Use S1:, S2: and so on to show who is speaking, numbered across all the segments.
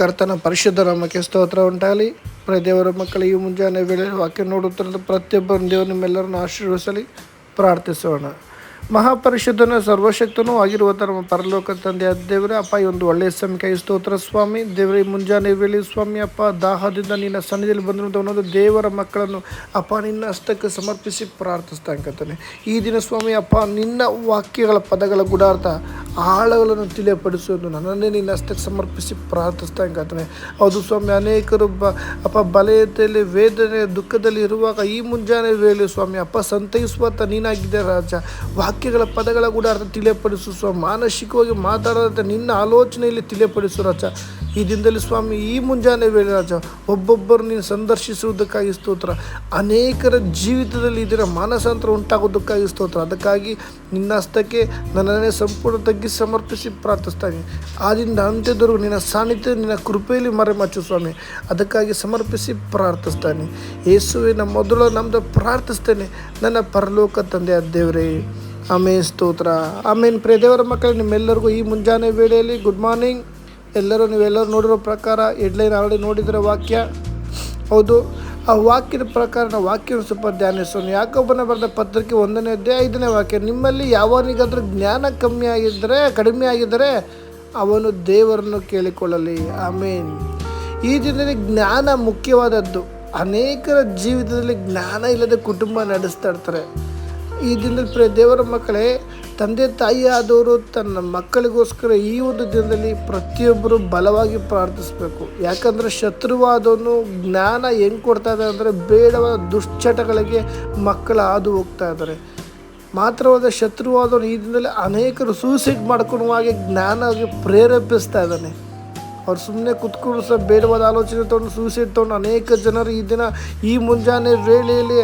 S1: ಕರ್ತನ ಪರಿಶುದ್ಧ ನಾಮಕ್ಕೆ ಸ್ತೋತ್ರ ಉಂಟಾಗಲಿ ಪ್ರಿಯ ದೇವರ ಮಕ್ಕಳಿಗೆ ಮುಂಜಾನೆ ವೇಳೆ ವಾಕ್ಯ ನೋಡುತ್ತಿರೋದು ಪ್ರತಿಯೊಬ್ಬರ ದೇವರು ನಿಮ್ಮೆಲ್ಲರನ್ನು ಆಶೀರ್ವದಿಸಲಿ ಪ್ರಾರ್ಥಿಸೋಣ ಮಹಾಪರಿಶುದ್ಧನ ಸರ್ವಶಕ್ತನೂ ಆಗಿರುವಂಥ ನಮ್ಮ ಪರಲೋಕ ತಂದೆಯ ದೇವರೇ, ಅಪ್ಪ, ಈ ಒಂದು ಒಳ್ಳೆಯ ಸಮಯಕ್ಕೆ ಸ್ತೋತ್ರ ಸ್ವಾಮಿ. ದೇವರೇ ಮುಂಜಾನೆ ವೇಳೆ ಸ್ವಾಮಿ, ಅಪ್ಪ, ದಾಹದಿಂದ ನಿನ್ನ ಸನ್ನಿಧಿಯಲ್ಲಿ ಬಂದಿರುವಂಥ ಒಂದೊಂದು ದೇವರ ಮಕ್ಕಳನ್ನು, ಅಪ್ಪ, ನಿನ್ನ ಹಸ್ತಕ್ಕೆ ಸಮರ್ಪಿಸಿ ಪ್ರಾರ್ಥಿಸ್ತಾ ಈ ದಿನ ಸ್ವಾಮಿ, ಅಪ್ಪ, ನಿನ್ನ ವಾಕ್ಯಗಳ ಪದಗಳ ಗುಡಾರ್ಥ ಆಳಗಳನ್ನು ತಿಳಿಯಪಡಿಸುವುದು ನನ್ನನ್ನೇ ನಿನ್ನ ಹಸ್ತಕ್ಕೆ ಸಮರ್ಪಿಸಿ ಪ್ರಾರ್ಥಿಸ್ತಾ ಇರ್ತಾನೆ. ಹೌದು ಸ್ವಾಮಿ, ಅನೇಕರು ಬ, ಅಪ್ಪ, ಬಲಯತೆಯಲ್ಲಿ ವೇದನೆ ದುಃಖದಲ್ಲಿ ಇರುವಾಗ ಈ ಮುಂಜಾನೆ ವೇಳೆ ಸ್ವಾಮಿ, ಅಪ್ಪ ಸಂತೈಸುವಂಥ ನೀನಾಗಿದ್ದೆ ರಾಜ. ವಾಕ್ಯಗಳ ಪದಗಳ ಕೂಡ ಅರ್ಥ ತಿಳಿಯಪಡಿಸು ಸ್ವಾಮಿ. ಮಾನಸಿಕವಾಗಿ ಮಾತಾಡೋದಂತೆ ನಿನ್ನ ಆಲೋಚನೆಯಲ್ಲಿ ತಿಳಿಯಪಡಿಸು ರಾಜ. ಈ ದಿನದಲ್ಲಿ ಸ್ವಾಮಿ, ಈ ಮುಂಜಾನೆ ವೇಳೆ ರಾಜ, ಒಬ್ಬೊಬ್ಬರು ನೀನು ಸಂದರ್ಶಿಸುವುದಕ್ಕಾಗಿ ಸ್ತೋತ್ರ. ಅನೇಕರ ಜೀವಿತದಲ್ಲಿ ಇದರ ಮಾನಸಾಂತರ ಉಂಟಾಗೋದಕ್ಕಾಗಿ ಸ್ತೋತ್ರ. ಅದಕ್ಕಾಗಿ ನಿನ್ನ ಹಸ್ತಕ್ಕೆ ನನ್ನನ್ನೇ ಸಂಪೂರ್ಣ ತಗ್ಗಿ ಸಮರ್ಪಿಸಿ ಪ್ರಾರ್ಥಿಸ್ತಾನೆ. ಆದಿಂದ ಅಂತ್ಯದವರೆಗೂ ನಿನ್ನ ಸಾನ್ನಿಧ್ಯ, ನಿನ್ನ ಕೃಪೆಯಲ್ಲಿ ಮರೆಮಾಚು ಸ್ವಾಮಿ. ಅದಕ್ಕಾಗಿ ಸಮರ್ಪಿಸಿ ಪ್ರಾರ್ಥಿಸ್ತಾನೆ. ಯೇಸುವಿನ ಮೊದಲು ನಮ್ಮದು ಪ್ರಾರ್ಥಿಸ್ತೇನೆ. ನನ್ನ ಪರಲೋಕ ತಂದೆಯ ದೇವರೇ ಆಮೇನ್ ಸ್ತೋತ್ರ. ಆಮೇನ್ ಪ್ರಿಯ ದೇವರ ಮಕ್ಕಳು, ನಿಮ್ಮೆಲ್ಲರಿಗೂ ಈ ಮುಂಜಾನೆ ವೇಳೆಯಲ್ಲಿ ಗುಡ್ ಮಾರ್ನಿಂಗ್ ಎಲ್ಲರೂ ನೀವೆಲ್ಲರೂ ನೋಡಿರೋ ಪ್ರಕಾರ ಹೆಡ್ಲೈನ್ ಆಲ್ರೆಡಿ ನೋಡಿದರೆ ವಾಕ್ಯ. ಹೌದು, ಆ ವಾಕ್ಯದ ಪ್ರಕಾರ ನಾವು ವಾಕ್ಯವನ್ನು ಸ್ವಲ್ಪ ಧ್ಯಾನಿಸೋಣ. ಯಾಕೊಬ್ಬನ ಬರೆದ ಪತ್ರಕ್ಕೆ ಒಂದನೇ ಅದೇ ಐದನೇ ವಾಕ್ಯ, ನಿಮ್ಮಲ್ಲಿ ಯಾವನಿಗಾದರೂ ಜ್ಞಾನ ಕಮ್ಮಿ ಆಗಿದ್ದರೆ, ಕಡಿಮೆ ಆಗಿದ್ದರೆ ಅವನು ದೇವರನ್ನು ಕೇಳಿಕೊಳ್ಳಲಿ. ಆಮೇನ್. ಈ ದಿನದಲ್ಲಿ ಜ್ಞಾನ ಮುಖ್ಯವಾದದ್ದು. ಅನೇಕರ ಜೀವಿತದಲ್ಲಿ ಜ್ಞಾನ ಇಲ್ಲದೆ ಕುಟುಂಬ ನಡೆಸ್ತಾ ಇರ್ತಾರೆ. ಈ ದಿನದಲ್ಲಿ ಪ್ರ ದೇವರ ಮಕ್ಕಳೇ, ತಂದೆ ತಾಯಿ ಆದವರು ತನ್ನ ಮಕ್ಕಳಿಗೋಸ್ಕರ ಈ ಒಂದು ದಿನದಲ್ಲಿ ಪ್ರತಿಯೊಬ್ಬರು ಬಲವಾಗಿ ಪ್ರಾರ್ಥಿಸಬೇಕು. ಯಾಕಂದರೆ ಶತ್ರುವಾದವನು ಜ್ಞಾನ ಹೆಂಗೆ ಕೊಡ್ತಾ ಇದ್ದಾರೆ ಅಂದರೆ ಬೇಡವಾದ ದುಶ್ಚಟಗಳಿಗೆ ಮಕ್ಕಳು ಹಾದು ಹೋಗ್ತಾ ಇದ್ದಾರೆ. ಮಾತ್ರವಾದ ಶತ್ರುವಾದವನು ಈ ದಿನದಲ್ಲಿ ಅನೇಕರು ಸೂಸೈಡ್ ಮಾಡ್ಕೊಳ್ಳುವಾಗೆ ಜ್ಞಾನವಾಗಿ ಪ್ರೇರೇಪಿಸ್ತಾ ಇದ್ದಾನೆ. ಅವ್ರು ಸುಮ್ಮನೆ ಕುತ್ಕೊಂಡು ಸಹ ಬೇಡವಾದ ಆಲೋಚನೆ ತೊಗೊಂಡು ಸೂಸೈಡ್ ತೊಗೊಂಡು ಅನೇಕ ಜನರು ಈ ದಿನ ಈ ಮುಂಜಾನೆ ವೇಳೆಯಲ್ಲಿ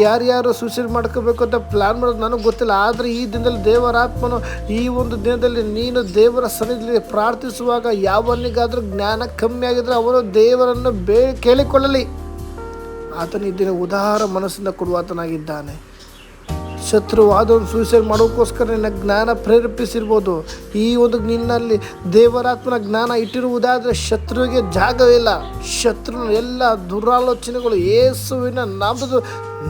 S1: ಯಾರ್ಯಾರು ಸೂಸೈಡ್ ಮಾಡ್ಕೋಬೇಕು ಅಂತ ಪ್ಲ್ಯಾನ್ ಮಾಡೋದು ನನಗೆ ಗೊತ್ತಿಲ್ಲ ಆದರೆ ಈ ದಿನದಲ್ಲಿ ದೇವರಾತ್ಮನು ಈ ಒಂದು ದಿನದಲ್ಲಿ ನೀನು ದೇವರ ಸನ್ನಿಧಿಯಲ್ಲಿ ಪ್ರಾರ್ಥಿಸುವಾಗ ಯಾವನಿಗಾದರೂ ಜ್ಞಾನ ಕಮ್ಮಿ ಆಗಿದ್ರೆ ಅವನು ದೇವರನ್ನು ಬೇ ಕೇಳಿಕೊಳ್ಳಲಿ ಆತನು ಈ ದಿನ ಉದಾರ ಮನಸ್ಸಿಂದ ಕೊಡುವಾತನಾಗಿದ್ದಾನೆ ಶತ್ರುವಾದವನು ಸೂಸೈಡ್ ಮಾಡೋಕ್ಕೋಸ್ಕರ ನಿನ್ನ ಜ್ಞಾನ ಪ್ರೇರೇಪಿಸಿರ್ಬೋದು. ಈ ಒಂದು ನಿನ್ನಲ್ಲಿ ದೇವರಾತ್ಮನ ಜ್ಞಾನ ಇಟ್ಟಿರುವುದಾದರೆ ಶತ್ರುವಿಗೆ ಜಾಗವಿಲ್ಲ ಶತ್ರುನ ಎಲ್ಲ ದುರಾಲೋಚನೆಗಳು ಯೇಸುವಿನ ನಾಮದ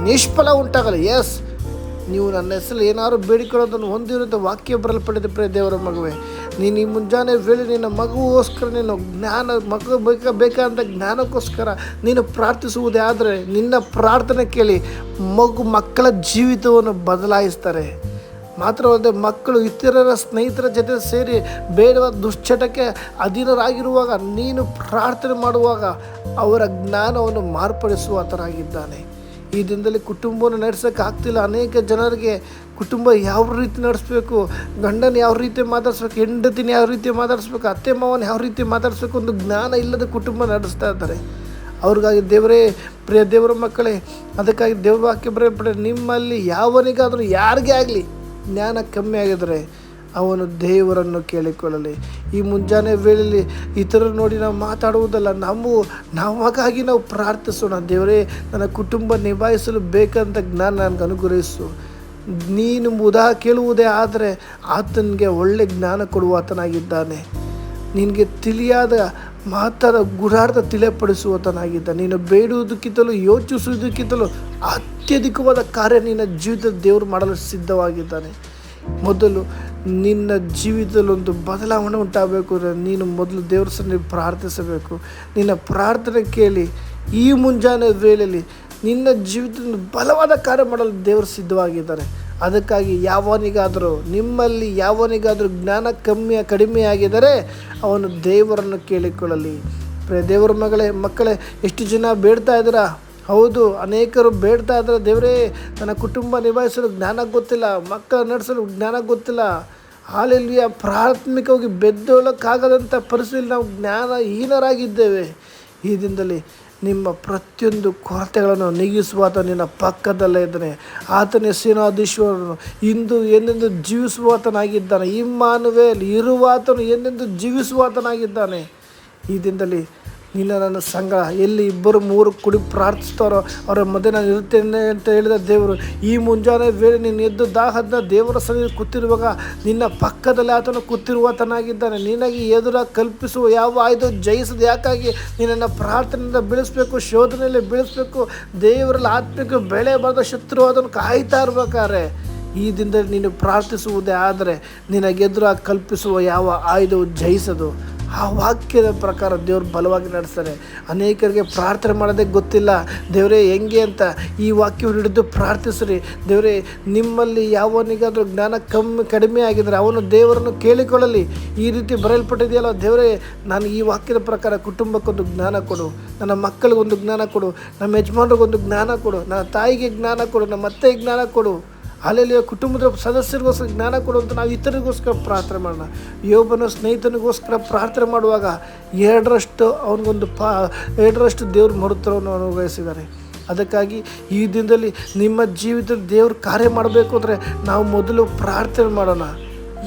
S1: ನಿಷ್ಫಲ ಉಂಟಾಗಲ್ಲ. ಎಸ್ ನೀವು ನನ್ನ ಹೆಸರು ಏನಾದರೂ ಬೇಡಿಕೊಳ್ಳೋದನ್ನು ಹೊಂದಿರುವಂಥ ವಾಕ್ಯ ಬರಲ್ಪಟ್ಟಿದೆ ಪ್ರೇ ದೇವರ ಮಗುವೆ. ನೀನು ಈ ಮುಂಜಾನೆ ವೇಳೆ ನಿನ್ನ ಮಗುಗೋಸ್ಕರ ನೀನು ಜ್ಞಾನ, ಮಗು ಬೇಕ ಬೇಕಾದಂಥ ಜ್ಞಾನಕ್ಕೋಸ್ಕರ ನೀನು ಪ್ರಾರ್ಥಿಸುವುದೇ ಆದರೆ ನಿನ್ನ ಪ್ರಾರ್ಥನೆ ಕೇಳಿ ಮಗು ಮಕ್ಕಳ ಜೀವಿತವನ್ನು ಬದಲಾಯಿಸ್ತಾರೆ. ಮಾತ್ರವಲ್ಲದೆ ಮಕ್ಕಳು ಇತರರ ಸ್ನೇಹಿತರ ಜೊತೆ ಸೇರಿ ಬೇಡವಾದ ದುಶ್ಚಟಕ್ಕೆ ಅಧೀನರಾಗಿರುವಾಗ, ನೀನು ಪ್ರಾರ್ಥನೆ ಮಾಡುವಾಗ ಅವರ ಜ್ಞಾನವನ್ನು ಮಾರ್ಪಡಿಸುವ ಥರ ಆಗಿದ್ದಾನೆ ಈ ದಿನದಲ್ಲಿ ಕುಟುಂಬವನ್ನು ನಡೆಸೋಕ್ಕಾಗ್ತಿಲ್ಲ. ಅನೇಕ ಜನರಿಗೆ ಕುಟುಂಬ ಯಾವ ರೀತಿ ನಡೆಸ್ಬೇಕು? ಗಂಡನ ಯಾವ ರೀತಿ ಮಾತಾಡಿಸ್ಬೇಕು? ಹೆಂಡತಿನ ಯಾವ ರೀತಿ ಮಾತಾಡಿಸ್ಬೇಕು? ಅತ್ತೆ ಮಾವನ ಯಾವ ರೀತಿ ಮಾತಾಡಿಸ್ಬೇಕು ಒಂದು ಜ್ಞಾನ ಇಲ್ಲದ ಕುಟುಂಬ ನಡೆಸ್ತಾ ಇದ್ದಾರೆ. ಅವ್ರಿಗಾಗಿ ದೇವರೇ, ಪ್ರಿಯ ದೇವರ ಮಕ್ಕಳೇ, ಅದಕ್ಕಾಗಿ ದೇವ್ರ ವಾಕ್ಯ ಬರೆಯಬೇಡ ನಿಮ್ಮಲ್ಲಿ ಯಾವನಿಗಾದರೂ ಯಾರಿಗೇ ಆಗಲಿ ಜ್ಞಾನ ಕಮ್ಮಿ ಆಗಿದ್ರೆ ಅವನು ದೇವರನ್ನು ಕೇಳಿಕೊಳ್ಳಲಿ. ಈ ಮುಂಜಾನೆ ವೇಳೆಯಲ್ಲಿ ಇತರರು ನೋಡಿ ನಾವು ಮಾತಾಡುವುದಲ್ಲ, ನಾವು, ನಾವಾಗಾಗಿ ನಾವು ಪ್ರಾರ್ಥಿಸೋಣ. ದೇವರೇ, ನನ್ನ ಕುಟುಂಬ ನಿಭಾಯಿಸಲು ಬೇಕಂತ ಜ್ಞಾನ ನನಗೆ ಅನುಗ್ರಹಿಸು ನೀನು ಉದಾ ಕೇಳುವುದೇ ಆದರೆ ಆತನಿಗೆ ಒಳ್ಳೆ ಜ್ಞಾನ ಕೊಡುವಾತನಾಗಿದ್ದಾನೆ ನಿನಗೆ ತಿಳಿಯಾದ ಮಾತಾದ ಗುರಾರ್ಥ ತಿಳಿಯಪಡಿಸುವತನಾಗಿದ್ದ ನೀನು ಬೇಡುವುದಕ್ಕಿಂತಲೂ ಯೋಚಿಸುವುದಕ್ಕಿಂತಲೂ ಅತ್ಯಧಿಕವಾದ ಕಾರ್ಯ ನಿನ್ನ ಜೀವಿತದ ದೇವರು ಮಾಡಲು ಸಿದ್ಧವಾಗಿದ್ದಾನೆ. ಮೊದಲು ನಿನ್ನ ಜೀವಿತದಲ್ಲಿ ಒಂದು ಬದಲಾವಣೆ ಉಂಟಾಗಬೇಕು. ನೀನು ಮೊದಲು ದೇವರ ಸನ್ನಿಧಿ ಪ್ರಾರ್ಥಿಸಬೇಕು. ನಿನ್ನ ಪ್ರಾರ್ಥನೆ ಕೇಳಿ ಈ ಮುಂಜಾನೆ ವೇಳೆಯಲ್ಲಿ ನಿನ್ನ ಜೀವಿತದ ಬಲವಾದ ಕಾರ್ಯ ಮಾಡಲು ದೇವರು ಸಿದ್ಧವಾಗಿದ್ದಾರೆ. ಅದಕ್ಕಾಗಿ ಯಾವನಿಗಾದರೂ, ನಿಮ್ಮಲ್ಲಿ ಯಾವನಿಗಾದರೂ ಜ್ಞಾನ ಕಮ್ಮಿ ಕಡಿಮೆ ಆಗಿದರೆ ಅವನು ದೇವರನ್ನು ಕೇಳಿಕೊಳ್ಳಲಿ. ದೇವರ ಮಗಳೇ, ಮಕ್ಕಳೇ, ಎಷ್ಟು ಜನ ಬೇಡ್ತಾ ಇದ್ದೀರಾ? ಹೌದು, ಅನೇಕರು ಬೇಡ್ತಾ ಇದ್ದಾರೆ. ದೇವರೇ ನನ್ನ ಕುಟುಂಬ ನಿಭಾಯಿಸಲು ಜ್ಞಾನ ಗೊತ್ತಿಲ್ಲ, ಮಕ್ಕಳ ನಡೆಸಲು ಜ್ಞಾನ ಗೊತ್ತಿಲ್ಲ. ಹಾಲೆಲ್ಲಿಯ ಪ್ರಾಥಮಿಕವಾಗಿ ಬೆದ್ದೊಳಕ್ಕಾಗದಂಥ ಪರಿಸ್ಥಿತಿಯಲ್ಲಿ ನಾವು ಜ್ಞಾನಹೀನರಾಗಿದ್ದೇವೆ. ಈ ದಿನದಲ್ಲಿ ನಿಮ್ಮ ಪ್ರತಿಯೊಂದು ಕೊರತೆಗಳನ್ನು ನೀಗಿಸುವ ಆತ ನಿನ್ನ ಪಕ್ಕದಲ್ಲೇ ಇದ್ದಾನೆ. ಆತನ ಸೇನಾಧೀಶ್ವರನು. ಇಂದು ಎಂದೆಂದು ಜೀವಿಸುವಾತನಾಗಿದ್ದಾನೆ. ಇಮ್ಮಾನುವೇಲ್ ಇರುವಾತನು ಎಂದೆಂದು ಜೀವಿಸುವಾತನಾಗಿದ್ದಾನೆ. ಈ ದಿನದಲ್ಲಿ ನಿನ್ನ ನನ್ನ ಸಂಘ, ಎಲ್ಲಿ ಇಬ್ಬರು ಮೂರು ಕುಡಿ ಪ್ರಾರ್ಥಿಸ್ತಾರೋ ಅವರ ಮಧ್ಯೆ ನಾನು ಇರುತ್ತೇನೆ ಅಂತ ಹೇಳಿದ ದೇವರು, ಈ ಮುಂಜಾನೆ ವೇಳೆ ನೀನು ಎದ್ದು ದಾಹದ ದೇವರ ಸನ್ನಿಧಿ ಕೂತಿರುವಾಗ ನಿನ್ನ ಪಕ್ಕದಲ್ಲಿ ಆತನು ಕೂತಿರುವತನಾಗಿದ್ದಾನೆ. ನಿನಗೆ ಎದುರ ಕಲ್ಪಿಸುವ ಯಾವ ಆಯ್ದು ಜಯಿಸದು ಯಾಕಾಗಿ ನಿನ್ನನ್ನು ಪ್ರಾರ್ಥನೆಯಿಂದ ಬೀಳಿಸ್ಬೇಕು, ಶೋಧನೆಯಲ್ಲಿ ಬೀಳಿಸ್ಬೇಕು? ದೇವರಲ್ಲಿ ಆತ್ಮಿಕ ಬೆಳೆ ಬರೆದ ಶತ್ರು ಅದನ್ನು ಕಾಯ್ತಾ ಇರ್ಬೇಕಾದ್ರೆ, ಈ ದಿನದಲ್ಲಿ ನೀನು ಪ್ರಾರ್ಥಿಸುವುದೇ ಆದರೆ ನಿನಗೆದುರ ಕಲ್ಪಿಸುವ ಯಾವ ಆಯುಧವು ಜಯಿಸದು? ಆ ವಾಕ್ಯದ ಪ್ರಕಾರ ದೇವರು ಬಲವಾಗಿ ನಡೆಸ್ತಾರೆ. ಅನೇಕರಿಗೆ ಪ್ರಾರ್ಥನೆ ಮಾಡೋದೇ ಗೊತ್ತಿಲ್ಲ. ದೇವರೇ, ಹೆಂಗೆ ಅಂತ ಈ ವಾಕ್ಯವನ್ನು ಹಿಡಿದು ಪ್ರಾರ್ಥಿಸ್ರಿ. ದೇವರೇ, ನಿಮ್ಮಲ್ಲಿ ಯಾವನಿಗಾದರೂ ಜ್ಞಾನ ಕಮ್ಮಿ, ಕಡಿಮೆ ಆಗಿದ್ರೆ ಅವನು ದೇವರನ್ನು ಕೇಳಿಕೊಳ್ಳಲಿ. ಈ ರೀತಿ ಬರೆಯಲ್ಪಟ್ಟಿದೆಯಲ್ಲ, ದೇವರೇ, ನಾನು ಈ ವಾಕ್ಯದ ಪ್ರಕಾರ ಕುಟುಂಬಕ್ಕೊಂದು ಜ್ಞಾನ ಕೊಡು. ನನ್ನ ಮಕ್ಕಳಿಗೊಂದು ಜ್ಞಾನ ಕೊಡು. ನಮ್ಮ ಯಜಮಾನ್ರಿಗೊಂದು ಜ್ಞಾನ ಕೊಡು. ನನ್ನ ತಾಯಿಗೆ ಜ್ಞಾನ ಕೊಡು. ನಮ್ಮ ಅತ್ತೆಗೆ ಜ್ಞಾನ ಕೊಡು. ಅಲ್ಲೆಲ್ಲಿ ಕುಟುಂಬದ ಸದಸ್ಯರಿಗೋಸ್ಕರ ಜ್ಞಾನ ಕೊಡುವಂತ ನಾವು ಇತರಿಗೋಸ್ಕರ ಪ್ರಾರ್ಥನೆ ಮಾಡೋಣ. ಯೋಬನ ಸ್ನೇಹಿತನಿಗೋಸ್ಕರ ಪ್ರಾರ್ಥನೆ ಮಾಡುವಾಗ ಎರಡರಷ್ಟು ಅವನಿಗೊಂದು ಪಾ, ಎರಡರಷ್ಟು ದೇವ್ರ ಮರುತ್ರವನ್ನು ಅನುಭವಿಸಿದ್ದಾರೆ ಅದಕ್ಕಾಗಿ ಈ ದಿನದಲ್ಲಿ ನಿಮ್ಮ ಜೀವಿತದಲ್ಲಿ ದೇವ್ರ ಕಾರ್ಯ ಮಾಡಬೇಕು ಅಂದರೆ ನಾವು ಮೊದಲು ಪ್ರಾರ್ಥನೆ ಮಾಡೋಣ.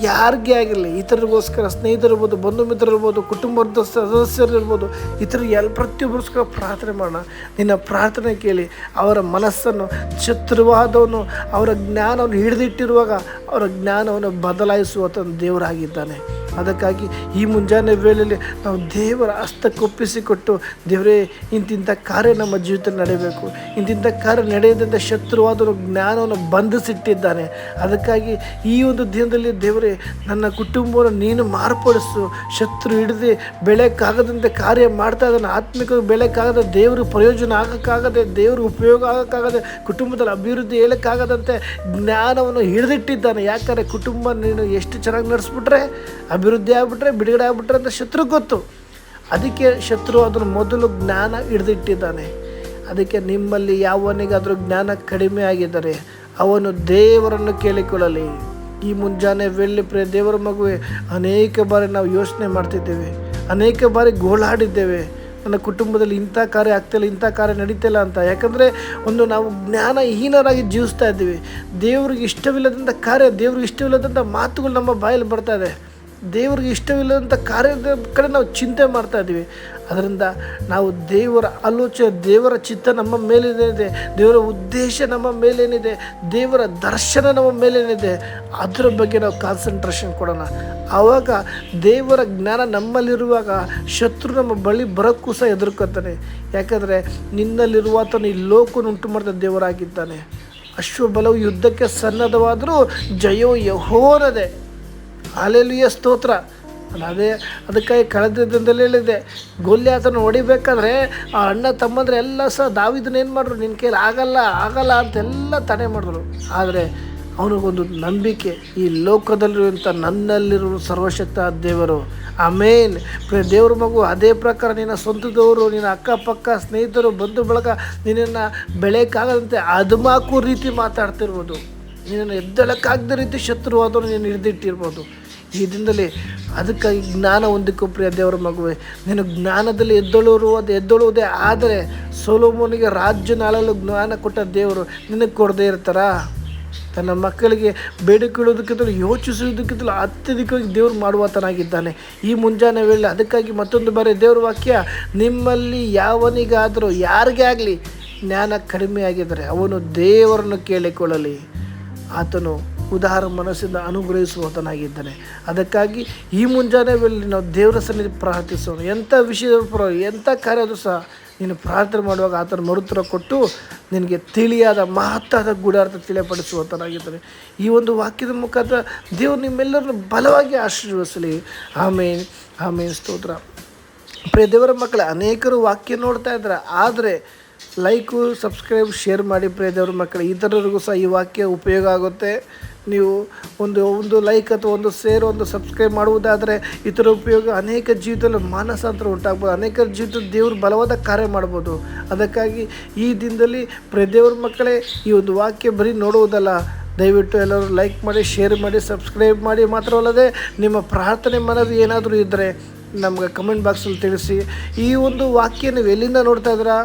S1: ಯಾರಿಗೆ ಆಗಿರಲಿ, ಇತರರಿಗೋಸ್ಕರ ಸ್ನೇಹಿತರಿರ್ಬೋದು ಬಂಧು ಮಿತ್ರರಿರ್ಬೋದು ಕುಟುಂಬದ ಸದಸ್ಯರಿರ್ಬೋದು ಇತರ ಎಲ್ಲ ಪ್ರತಿಯೊಬ್ಬರಿಗೋಸ್ಕರ ಪ್ರಾರ್ಥನೆ ಮಾಡೋಣ. ನಿನ್ನ ಪ್ರಾರ್ಥನೆ ಕೇಳಿ ಅವರ ಮನಸ್ಸನ್ನು ಶತ್ರುವಾದವನ್ನು ಅವರ ಜ್ಞಾನವನ್ನು ಹಿಡಿದಿಟ್ಟಿರುವಾಗ ಅವರ ಜ್ಞಾನವನ್ನು ಬದಲಾಯಿಸುವಂಥ ದೇವರಾಗಿದ್ದಾನೆ. ಅದಕ್ಕಾಗಿ ಈ ಮುಂಜಾನೆ ವೇಳೆಯಲ್ಲಿ ನಾವು ದೇವರ ಹಸ್ತಕ್ಕೊಪ್ಪಿಸಿಕೊಟ್ಟು, ದೇವರೇ ಇಂತಿಂಥ ಕಾರ್ಯ ನಮ್ಮ ಜೀವಿತ ನಡೆಯಬೇಕು. ಇಂತಿಂಥ ಕಾರ್ಯ ನಡೆಯದಂಥ ಶತ್ರುವಾದ ಜ್ಞಾನವನ್ನು ಬಂಧಿಸಿಟ್ಟಿದ್ದಾನೆ. ಅದಕ್ಕಾಗಿ ಈ ಒಂದು ದಿನದಲ್ಲಿ ದೇವರೇ, ನನ್ನ ಕುಟುಂಬವನ್ನು ನೀನು ಮಾರ್ಪಡಿಸು. ಶತ್ರು ಹಿಡಿದು ಬೆಳೆಯಕ್ಕಾಗದಂತೆ ಕಾರ್ಯ ಮಾಡ್ತಾ ಇದ್ದಾನೆ. ಆತ್ಮಿಕ ಬೆಳೆಯಕ್ಕಾಗದೆ ದೇವರು ಪ್ರಯೋಜನ ಆಗೋಕ್ಕಾಗದೆ ದೇವರು ಉಪಯೋಗ ಆಗೋಕ್ಕಾಗದೆ, ಕುಟುಂಬದಲ್ಲಿ ಅಭಿವೃದ್ಧಿ ಹೇಳೋಕ್ಕಾಗದಂತೆ ಜ್ಞಾನವನ್ನು ಹಿಡಿದಿಟ್ಟಿದ್ದಾನೆ. ಯಾಕಂದರೆ ಕುಟುಂಬ ನೀನು ಎಷ್ಟು ಚೆನ್ನಾಗಿ ನಡೆಸ್ಬಿಟ್ರೆ ಅಭಿವೃದ್ಧಿ ಆಗ್ಬಿಟ್ರೆ, ಬಿಡುಗಡೆ ಆಗ್ಬಿಟ್ರೆ ಅಂತ ಶತ್ರು ಗೊತ್ತು. ಅದಕ್ಕೆ ಶತ್ರು ಅದನ್ನು ಮೊದಲು ಜ್ಞಾನ ಹಿಡಿದಿಟ್ಟಿದ್ದಾನೆ. ಅದಕ್ಕೆ ನಿಮ್ಮಲ್ಲಿ ಯಾವನಿಗಾದರೂ ಜ್ಞಾನ ಕಡಿಮೆ ಆಗಿದ್ದರೆ, ಅವನು ದೇವರನ್ನು ಕೇಳಿಕೊಳ್ಳಲಿ. ಈ ಮುಂಜಾನೆ ವೆಳ್ಳಿ ಪ್ರಿಯ ದೇವರ ಮಗುವೆ, ಅನೇಕ ಬಾರಿ ನಾವು ಯೋಚನೆ ಮಾಡ್ತಿದ್ದೇವೆ. ಅನೇಕ ಬಾರಿ ಗೋಳಾಡಿದ್ದೇವೆ. ನನ್ನ ಕುಟುಂಬದಲ್ಲಿ ಇಂಥ ಕಾರ್ಯ ಆಗ್ತಿಲ್ಲ ಇಂಥ ಕಾರ್ಯ ನಡೀತಿಲ್ಲ ಅಂತ. ಯಾಕಂದರೆ ಒಂದು ನಾವು ಜ್ಞಾನಹೀನರಾಗಿ ಜೀವಿಸ್ತಾ ಇದ್ದೀವಿ. ದೇವ್ರಿಗೆ ಇಷ್ಟವಿಲ್ಲದಂಥ ಕಾರ್ಯ, ದೇವ್ರಿಗೆ ಇಷ್ಟವಿಲ್ಲದಂಥ ಮಾತುಗಳು ನಮ್ಮ ಬಾಯಲ್ಲಿ ಬರ್ತಾ ಇದೆ. ದೇವ್ರಿಗೆ ಇಷ್ಟವಿಲ್ಲದಂಥ ಕಾರ್ಯದ ಕಡೆ ನಾವು ಚಿಂತೆ ಮಾಡ್ತಾ ಇದ್ದೀವಿ. ಅದರಿಂದ ನಾವು ದೇವರ ಆಲೋಚನೆ, ದೇವರ ಚಿತ್ತ ನಮ್ಮ ಮೇಲೇನಿದೆ ದೇವರ ಉದ್ದೇಶ ನಮ್ಮ ಮೇಲೇನಿದೆ, ದೇವರ ದರ್ಶನ ನಮ್ಮ ಮೇಲೇನಿದೆ, ಅದರ ಬಗ್ಗೆ ನಾವು ಕಾನ್ಸಂಟ್ರೇಷನ್ ಕೊಡೋಣ. ಆವಾಗ ದೇವರ ಜ್ಞಾನ ನಮ್ಮಲ್ಲಿರುವಾಗ ಶತ್ರು ನಮ್ಮ ಬಳಿ ಬರೋಕ್ಕೂ ಸಹ ಎದುರ್ಕೊತಾನೆ ಯಾಕಂದರೆ ನಿನ್ನಲ್ಲಿರುವಾತನು ಈ ಲೋಕನ ಉಂಟು ಮಾಡಿದ ದೇವರಾಗಿದ್ದಾನೆ. ಅಶ್ವಬಲವು ಯುದ್ಧಕ್ಕೆ ಸನ್ನದ್ಧವಾದರೂ ಜಯೋ ಯಹೋನದೆ ಅಲೆಲಿಯ ಸ್ತೋತ್ರ. ಅಲ್ಲ, ಅದೇ, ಅದಕ್ಕಾಗಿ ಕಳೆದ ದಿನದಲ್ಲಿ ಹೇಳಿದೆ. ಆತನ ಹೊಡಿಬೇಕಾದ್ರೆ ಆ ಅಣ್ಣ ತಮ್ಮಂದ್ರೆ ಎಲ್ಲ ಸಹ ದಾವಿದನ್ನ ಏನು ಮಾಡಿದ್ರು ನಿನ್ನ ಕೈಲಿ ಆಗಲ್ಲ ಆಗಲ್ಲ ಅಂತೆಲ್ಲ ತಡೆ ಮಾಡಿದ್ರು. ಆದರೆ ಅವನಿಗೊಂದು ನಂಬಿಕೆ, ಈ ಲೋಕದಲ್ಲಿರುವಂಥ ನನ್ನಲ್ಲಿರುವ ಸರ್ವಶಕ್ತ ದೇವರು. ಆಮೇನ್. ಮೇನ್ ದೇವ್ರ ಮಗು, ಅದೇ ಪ್ರಕಾರ ನಿನ್ನ ಸ್ವಂತದವರು, ನಿನ್ನ ಅಕ್ಕಪಕ್ಕ ಸ್ನೇಹಿತರು, ಬಂಧು ಬಳಗ ನಿನ್ನನ್ನು ಬೆಳೆಯೋಕ್ಕಾಗದಂತೆ ಅದುಮಾಕು ರೀತಿ ಮಾತಾಡ್ತಿರ್ಬೋದು. ನಿನ್ನನ್ನು ಎದ್ದಳಕ್ಕಾಗದ ರೀತಿ ಶತ್ರುವಾದವರು ನೀನು ಹಿಡಿದಿಟ್ಟಿರ್ಬೋದು. ಈ ದಿನದಲ್ಲಿ ಅದಕ್ಕಾಗಿ ಜ್ಞಾನ ಹೊಂದಿಕೊ ಪ್ರಿಯ ದೇವರ ಮಗುವೆ. ನೀನು ಜ್ಞಾನದಲ್ಲಿ ಎದ್ದೊಳುವುದು ಎದ್ದೊಳುವುದೇ ಆದರೆ ಸೋಲೋಮೋನಿಗೆ ರಾಜ್ಯ ನಾಳಲು ಜ್ಞಾನ ಕೊಟ್ಟ ದೇವರು ನಿನಗೆ ಕೊಡದೇ ಇರ್ತಾರಾ. ತನ್ನ ಮಕ್ಕಳಿಗೆ ಬೇಡಿಕೊಳ್ಳೋದಕ್ಕಿಂತಲೂ ಯೋಚಿಸುವುದಕ್ಕಿಂತಲೂ ಅತ್ಯಧಿಕವಾಗಿ ದೇವರು ಮಾಡುವತನಾಗಿದ್ದಾನೆ. ಈ ಮುಂಜಾನೆ ವೇಳೆ ಅದಕ್ಕಾಗಿ ಮತ್ತೊಂದು ಬಾರಿ ದೇವರ ವಾಕ್ಯ, ನಿಮ್ಮಲ್ಲಿ ಯಾವನಿಗಾದರೂ ಯಾರಿಗೇ ಆಗಲಿ ಜ್ಞಾನ ಕಡಿಮೆ ಆಗಿದ್ದರೆ ಅವನು ದೇವರನ್ನು ಕೇಳಿಕೊಳ್ಳಲಿ. ಆತನು ಉದಾರ ಮನಸ್ಸಿಂದ ಅನುಗ್ರಹಿಸುವತನಾಗಿದ್ದಾನೆ ಅದಕ್ಕಾಗಿ ಈ ಮುಂಜಾನೆ ವೇಳೆ ನಾವು ದೇವರ ಸನ್ನಿಧಿ ಪ್ರಾರ್ಥಿಸೋಣ. ಎಂಥ ವಿಷಯದ ಪರ ಎಂಥ ಕಾರ್ಯ ಆದರೂ ಸಹ ನೀನು ಪ್ರಾರ್ಥನೆ ಮಾಡುವಾಗ ಆತನ ಮರುತ್ತರ ಕೊಟ್ಟು ನಿನಗೆ ತಿಳಿಯಾದ ಮಹತ್ತಾದ ಗೂಢಾರ್ಥ ತಿಳಿಯಪಡಿಸುವಂತನಾಗಿದ್ದಾನೆ ಈ ಒಂದು ವಾಕ್ಯದ ಮುಖಾಂತರ ದೇವರು ನಿಮ್ಮೆಲ್ಲರನ್ನು ಬಲವಾಗಿ ಆಶೀರ್ವದಿಸಲಿ. ಆಮೇನ್ ಆಮೇನ್. ಸ್ತೋತ್ರ. ಪ್ರಿಯ ದೇವರ ಮಕ್ಕಳೇ, ಅನೇಕರು ವಾಕ್ಯ ನೋಡ್ತಾ ಇದ್ದಾರೆ. ಆದರೆ ಲೈಕು, ಸಬ್ಸ್ಕ್ರೈಬ್, ಶೇರ್ ಮಾಡಿ ಪ್ರಿಯ ದೇವರ ಮಕ್ಕಳು. ಇತರರಿಗೂ ಸಹ ಈ ವಾಕ್ಯ ಉಪಯೋಗ ಆಗುತ್ತೆ. ನೀವು ಒಂದು ಒಂದು ಲೈಕ್ ಅಥವಾ ಒಂದು ಶೇರ್ ಒಂದು ಸಬ್ಸ್ಕ್ರೈಬ್ ಮಾಡುವುದಾದರೆ ಇತರ ಉಪಯೋಗ ಅನೇಕ ಜೀವಿತದಲ್ಲಿ ಮಾನಸಾಂತರ ಉಂಟಾಗ್ಬೋದು. ಅನೇಕ ಜೀವಿತದ ದೇವರು ಬಲವಾದ ಕಾರ್ಯ ಮಾಡ್ಬೋದು. ಅದಕ್ಕಾಗಿ ಈ ದಿನದಲ್ಲಿ ಪ್ರದೇವ್ರ ದೇವರ ಮಕ್ಕಳೇ ಈ ಒಂದು ವಾಕ್ಯ ಬರೀ ನೋಡುವುದಲ್ಲ. ದಯವಿಟ್ಟು ಎಲ್ಲರೂ ಲೈಕ್ ಮಾಡಿ ಶೇರ್ ಮಾಡಿ ಸಬ್ಸ್ಕ್ರೈಬ್ ಮಾಡಿ ಮಾತ್ರವಲ್ಲದೆ ನಿಮ್ಮ ಪ್ರಾರ್ಥನೆ ಮನವಿ ಏನಾದರೂ ಇದ್ದರೆ ನಮ್ಗೆ ಕಮೆಂಟ್ ಬಾಕ್ಸಲ್ಲಿ ತಿಳಿಸಿ. ಈ ಒಂದು ವಾಕ್ಯ ನೀವು ಎಲ್ಲಿಂದ ನೋಡ್ತಾ ಇದ್ದೀರಾ?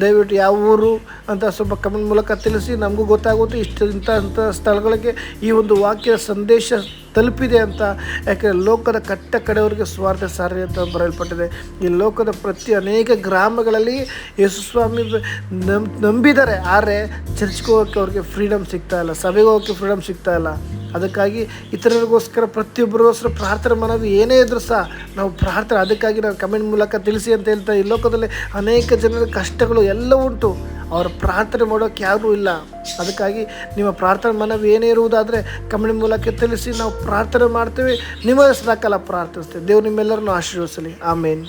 S1: ದಯವಿಟ್ಟು ಯಾವ ಊರು ಅಂತ ಸ್ವಲ್ಪ ಕಮೆಂಟ್ ಮೂಲಕ ತಿಳಿಸಿ. ನಮಗೂ ಗೊತ್ತಾಗುತ್ತೆ ಇಷ್ಟು ಇಂಥ ಅಂಥ ಸ್ಥಳಗಳಿಗೆ ಈ ಒಂದು ವಾಕ್ಯ ಸಂದೇಶ ತಲುಪಿದೆ ಅಂತ. ಯಾಕೆ ಲೋಕದ ಕಟ್ಟ ಕಡೆಯವರಿಗೆ ಸ್ವಾರ್ಥ ಸಾರಿ ಅಂತ ಬರೆಯಲ್ಪಟ್ಟಿದೆ. ಈ ಲೋಕದ ಪ್ರತಿ ಅನೇಕ ಗ್ರಾಮಗಳಲ್ಲಿ ಯೇಸುಸ್ವಾಮಿ ನಂಬಿದ್ದಾರೆ. ಆದರೆ ಚರ್ಚ್ಗೆ ಹೋಗೋಕ್ಕೆ ಅವ್ರಿಗೆ ಫ್ರೀಡಮ್ ಸಿಗ್ತಾ ಇಲ್ಲ. ಸಭೆಗೆ ಹೋಗೋಕ್ಕೆ ಫ್ರೀಡಮ್ ಸಿಗ್ತಾ ಇಲ್ಲ. ಅದಕ್ಕಾಗಿ ಇತರರಿಗೋಸ್ಕರ, ಪ್ರತಿಯೊಬ್ಬರಿಗೋಸ್ಕರ ಪ್ರಾರ್ಥನೆ ಮಾಡೋದು ಏನೇ ಇದ್ರೂ ಸಹ ನಾವು ಪ್ರಾರ್ಥನೆ, ಅದಕ್ಕಾಗಿ ನಾವು ಕಮೆಂಟ್ ಮೂಲಕ ತಿಳಿಸಿ ಅಂತ ಹೇಳ್ತಾ ಈ ಲೋಕದಲ್ಲಿ ಅನೇಕ ಜನರ ಕಷ್ಟಗಳು ಎಲ್ಲ ಉಂಟು. ಅವರು ಪ್ರಾರ್ಥನೆ ಮಾಡೋಕ್ಕೆ ಯಾರೂ ಇಲ್ಲ. ಅದಕ್ಕಾಗಿ ನಿಮ್ಮ ಪ್ರಾರ್ಥನೆ ಮನವಿ ಏನೇ ಇರುವುದಾದರೆ ಕಮೆಂಟ್ ಮೂಲಕ ತಿಳಿಸಿ ನಾವು ಪ್ರಾರ್ಥನೆ ಮಾಡ್ತೀವಿ. ನಿಮ್ಮ ಸಾಕಲ್ಲ ಪ್ರಾರ್ಥಿಸ್ತೇವೆ. ದೇವ್ರು ನಿಮ್ಮೆಲ್ಲರನ್ನು ಆಶೀರ್ವಿಸಲಿ ಆಮೇನ್.